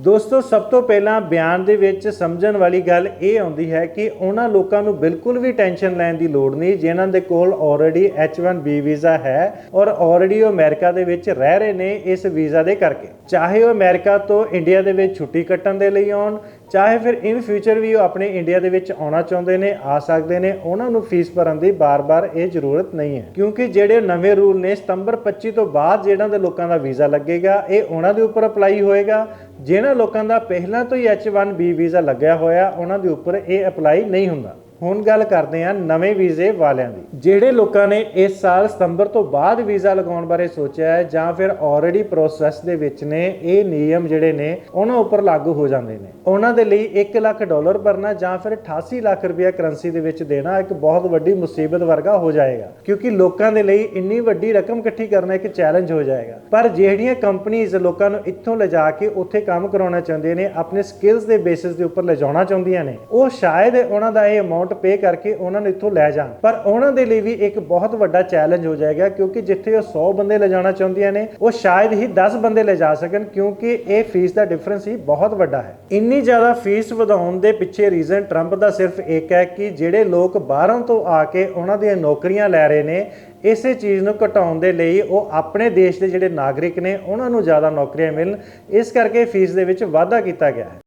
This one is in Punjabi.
ਦੋਸਤੋ, ਸਭ ਤੋਂ ਪਹਿਲਾਂ ਬਿਆਨ ਦੇ ਵਿੱਚ ਸਮਝਣ ਵਾਲੀ ਗੱਲ ਇਹ ਆਉਂਦੀ ਹੈ ਕਿ ਉਹਨਾਂ ਲੋਕਾਂ ਨੂੰ ਬਿਲਕੁਲ ਵੀ ਟੈਨਸ਼ਨ ਲੈਣ ਦੀ ਲੋੜ ਨਹੀਂ, ਜਿਨ੍ਹਾਂ ਦੇ ਕੋਲ ਆਲਰੇਡੀ H1B ਵੀਜ਼ਾ ਹੈ ਔਰ ਆਲਰੇਡੀ ਉਹ ਅਮਰੀਕਾ ਦੇ ਵਿੱਚ ਰਹਿ ਰਹੇ ਨੇ ਇਸ ਵੀਜ਼ਾ ਦੇ ਕਰਕੇ। ਚਾਹੇ ਉਹ ਅਮਰੀਕਾ ਤੋਂ ਇੰਡੀਆ ਦੇ ਵਿੱਚ ਛੁੱਟੀ ਕੱਟਣ ਦੇ ਲਈ ਆਉਣ ਚਾਹੇ ਫਿਰ ਇਨ ਫਿਊਚਰ ਵੀ ਉਹ ਆਪਣੇ ਇੰਡੀਆ ਦੇ ਵਿੱਚ ਆਉਣਾ ਚਾਹੁੰਦੇ ਨੇ, ਆ ਸਕਦੇ ਨੇ, ਉਹਨਾਂ ਨੂੰ ਫੀਸ ਭਰਨ ਦੀ ਬਾਰ-ਬਾਰ ਇਹ ਜ਼ਰੂਰਤ ਨਹੀਂ ਹੈ। ਕਿਉਂਕਿ ਜਿਹੜੇ ਨਵੇਂ ਰੂਲ ਨੇ, ਸਤੰਬਰ 25 ਤੋਂ ਬਾਅਦ ਜਿਹੜਾ ਦੇ ਲੋਕਾਂ ਦਾ ਵੀਜ਼ਾ ਲੱਗੇਗਾ, ਇਹ ਉਹਨਾਂ ਦੇ ਉੱਪਰ ਅਪਲਾਈ ਹੋਏਗਾ। ਜਿਹਨਾਂ ਲੋਕਾਂ ਦਾ ਪਹਿਲਾਂ ਤੋਂ ਹੀ H1B ਵੀਜ਼ਾ ਲੱਗਿਆ ਹੋਇਆ, ਉਹਨਾਂ ਦੇ ਉੱਪਰ ਇਹ ਅਪਲਾਈ ਨਹੀਂ ਹੁੰਦਾ। ਹੁਣ ਗੱਲ ਕਰਦੇ ਹਾਂ ਨਵੇਂ ਵੀਜ਼ੇ ਵਾਲਿਆਂ ਦੀ। ਜਿਹੜੇ ਲੋਕਾਂ ਨੇ ਇਸ ਸਾਲ ਸਤੰਬਰ ਤੋਂ ਬਾਅਦ ਵੀਜ਼ਾ ਲਗਾਉਣ ਬਾਰੇ ਸੋਚਿਆ ਹੈ ਜਾਂ ਫਿਰ ਆਲਰੇਡੀ ਪ੍ਰੋਸੈਸ ਦੇ ਵਿੱਚ ਨੇ, ਇਹ ਨਿਯਮ ਜਿਹੜੇ ਨੇ, ਉਹਨਾਂ ਉੱਪਰ ਲਾਗੂ ਹੋ ਜਾਂਦੇ ਨੇ। ਉਹਨਾਂ ਦੇ ਲਈ 1 ਲੱਖ ਡਾਲਰ ਭਰਨਾ ਜਾਂ ਫਿਰ 88 ਲੱਖ ਰੁਪਏ ਕਰੰਸੀ ਦੇ ਵਿੱਚ ਦੇਣਾ ਇੱਕ ਬਹੁਤ ਵੱਡੀ ਮੁਸੀਬਤ ਵਰਗਾ ਹੋ ਜਾਏਗਾ। ਕਿਉਂਕਿ ਲੋਕਾਂ ਦੇ ਲਈ ਇੰਨੀ ਵੱਡੀ ਰਕਮ ਇਕੱਠੀ ਕਰਨਾ ਇੱਕ ਚੈਲੰਜ ਹੋ ਜਾਏਗਾ। ਪਰ ਜਿਹੜੀਆਂ ਕੰਪਨੀਆਂ ਲੋਕਾਂ ਨੂੰ ਇੱਥੋਂ ਲਿਜਾ ਕੇ ਉੱਥੇ ਕੰਮ ਕਰਾਉਣਾ ਚਾਹੁੰਦੀਆਂ ਨੇ, ਆਪਣੇ ਸਕਿੱਲਸ ਦੇ ਬੇਸਿਸ ਦੇ ਉੱਪਰ ਲਿਜਾਉਣਾ ਚਾਹੁੰਦੀਆਂ ਨੇ, ਉਹ ਸ਼ਾਇਦ ਉਹਨਾਂ ਦਾ ਇਹ ਅਮਾਉਂਟ ਪੇ ਕਰਕੇ ਉਹਨਾਂ ਨੂੰ ਇੱਥੋਂ ਲੈ ਜਾਣ। ਪਰ ਉਹਨਾਂ ਦੇ ਲਈ ਵੀ ਇੱਕ ਬਹੁਤ ਵੱਡਾ ਚੈਲੰਜ ਹੋ ਜਾਏਗਾ, ਕਿਉਂਕਿ ਜਿੱਥੇ ਉਹ 100 ਬੰਦੇ ਲਿਜਾਣਾ ਚਾਹੁੰਦੀਆਂ ਨੇ, ਉਹ ਸ਼ਾਇਦ ਹੀ 10 ਬੰਦੇ ਲਿਜਾ ਸਕਣ, ਕਿਉਂਕਿ ਇਹ ਫੀਸ ਦਾ ਡਿਫਰੈਂਸ ਹੀ ਬਹੁਤ ਵੱਡਾ ਹੈ। ਇੰਨੀ ਜ਼ਿਆਦਾ ਫੀਸ ਵਧਾਉਣ ਦੇ ਪਿੱਛੇ ਰੀਜ਼ਨ ਟਰੰਪ ਦਾ ਸਿਰਫ ਇੱਕ ਹੈ ਕਿ ਜਿਹੜੇ ਲੋਕ ਬਾਹਰੋਂ ਤੋਂ ਆ ਕੇ ਉਹਨਾਂ ਦੀਆਂ ਨੌਕਰੀਆਂ ਲੈ ਰਹੇ ਨੇ, ਇਸੇ ਚੀਜ਼ ਨੂੰ ਘਟਾਉਣ ਦੇ ਲਈ ਉਹ ਆਪਣੇ ਦੇਸ਼ ਦੇ ਜਿਹੜੇ ਨਾਗਰਿਕ ਨੇ, ਉਹਨਾਂ ਨੂੰ ਜ਼ਿਆਦਾ ਨੌਕਰੀਆਂ ਮਿਲਣ। ਇਸ ਕਰਕੇ ਫੀਸ ਦੇ ਵਿੱਚ ਵਾਧਾ ਕੀਤਾ ਗਿਆ ਹੈ।